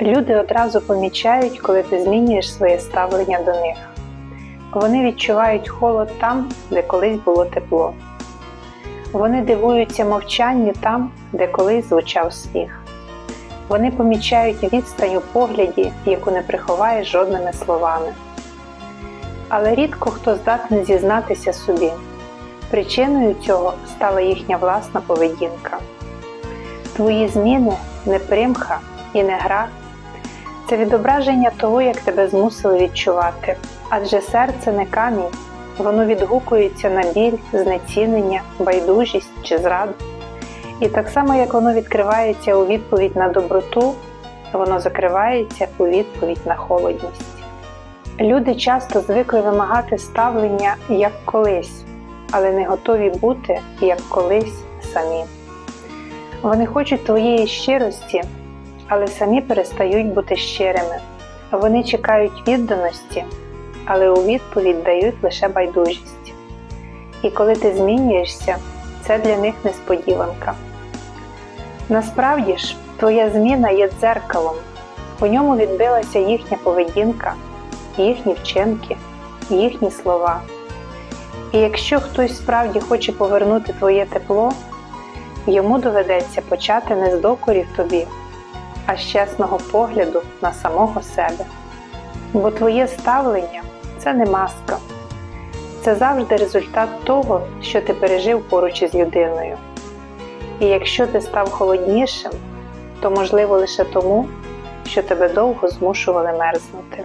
Люди одразу помічають, коли ти змінюєш своє ставлення до них. Вони відчувають холод там, де колись було тепло. Вони дивуються мовчанню там, де колись звучав сміх. Вони помічають відстань у погляді, яку не приховаєш жодними словами. Але рідко хто здатний зізнатися собі. Причиною цього стала їхня власна поведінка. Твої зміни не примха і не гра. Це відображення того, як тебе змусили відчувати. Адже серце не камінь, воно відгукується на біль, знецінення, байдужість чи зраду. І так само, як воно відкривається у відповідь на доброту, воно закривається у відповідь на холодність. Люди часто звикли вимагати ставлення як колись, але не готові бути як колись самі. Вони хочуть твоєї щирості, але самі перестають бути щирими. Вони чекають відданості, але у відповідь дають лише байдужість. І коли ти змінюєшся, це для них несподіванка. Насправді ж, твоя зміна є дзеркалом, у ньому відбилася їхня поведінка, їхні вчинки, їхні слова. І якщо хтось справді хоче повернути твоє тепло, йому доведеться почати не з докорів тобі, а з чесного погляду на самого себе. Бо твоє ставлення це не маска, це завжди результат того, що ти пережив поруч із людиною. І якщо ти став холоднішим, то можливо лише тому, що тебе довго змушували мерзнути.